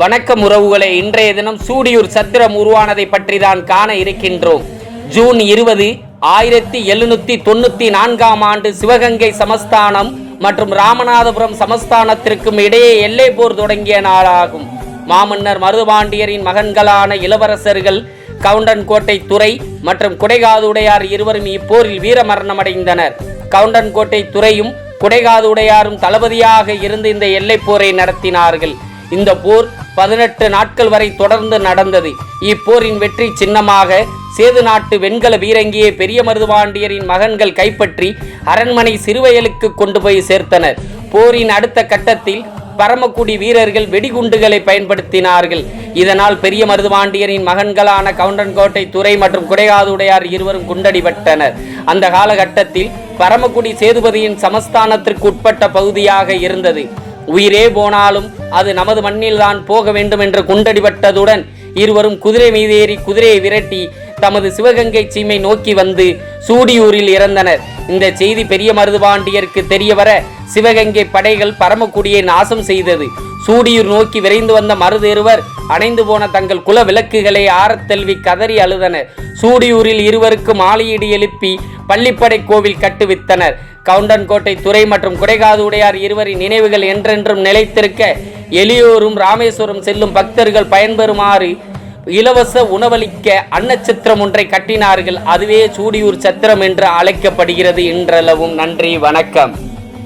வணக்கம் உறவுகளே. இன்றைய தினம் சூடியூர் சத்திரம் உருவானதை பற்றி தான் காண இருக்கின்றோம். ஜூன் இருபது ஆயிரத்தி எழுநூத்தி தொண்ணூத்தி நான்காம் ஆண்டு சிவகங்கை சமஸ்தானம் மற்றும் ராமநாதபுரம் சமஸ்தானத்திற்கும் இடையே எல்லை போர் தொடங்கிய நாளாகும். மாமன்னர் மருதுபாண்டியரின் மகன்களான இளவரசர்கள் கவுண்டன்கோட்டை துறை மற்றும் குடைகாதுடையார் இருவரும் இப்போரில் வீரமரணமடைந்தனர். கவுண்டன்கோட்டை துறையும் குடைகாதுடையாரும் தளபதியாக இருந்து இந்த எல்லைப் போரை நடத்தினார்கள். இந்த போர் பதினெட்டு நாட்கள் வரை தொடர்ந்து நடந்தது. இப்போரின் வெற்றி சின்னமாக சேது நாட்டு வெண்கல வீரங்கியை பெரிய மருதுபாண்டியரின் மகன்கள் கைப்பற்றி அரண்மனை சிறுவயலுக்கு கொண்டு போய் சேர்த்தனர். போரின் அடுத்த கட்டத்தில் பரமக்குடி வீரர்கள் வெடிகுண்டுகளை பயன்படுத்தினார்கள். இதனால் பெரிய மருதுபாண்டியரின் மகன்களான கவுண்டன்கோட்டை துறை மற்றும் குடையாதுடையார் இருவரும் குண்டடிபட்டனர் அந்த காலகட்டத்தில் பரமக்குடி சேதுபதியின் சமஸ்தானத்திற்கு உட்பட்ட பகுதியாக இருந்தது. உயிரே போனாலும் அது நமது மண்ணில்தான் போக வேண்டும் என்று குண்டடிபட்டதுடன் இருவரும் குதிரை மீது ஏறி குதிரையை விரட்டி தமது சிவகங்கை சீமை நோக்கி வந்து சூடியூரில் இறந்தனர். இந்த செய்தி பெரிய மருதுபாண்டியருக்கு தெரியவர சிவகங்கை படைகள் பரமக்குடியை நாசம் செய்தது. சூடியூர் நோக்கி விரைந்து வந்த மருதேறுவர் அணைந்து போன தங்கள் குல விளக்குகளை ஆரத்தெல்வி கதறி அழுதனர். சூடியூரில் இருவருக்கு மாலையீடு எழுப்பி பள்ளிப்படை கோவில் கட்டுவித்தனர். கவுண்டன்கோட்டை துறை மற்றும் குடைகாது உடையார் இருவரின் நினைவுகள் என்றென்றும் நிலைத்திருக்க எளியோரும் ராமேஸ்வரம் செல்லும் பக்தர்கள் பயன்பெறுமாறு இலவச உணவளிக்க அன்னச்சித்திரம் ஒன்றை கட்டினார்கள். அதுவே சூடியூர் சத்திரம் என்று அழைக்கப்படுகிறது. இன்றளவும் நன்றி வணக்கம்.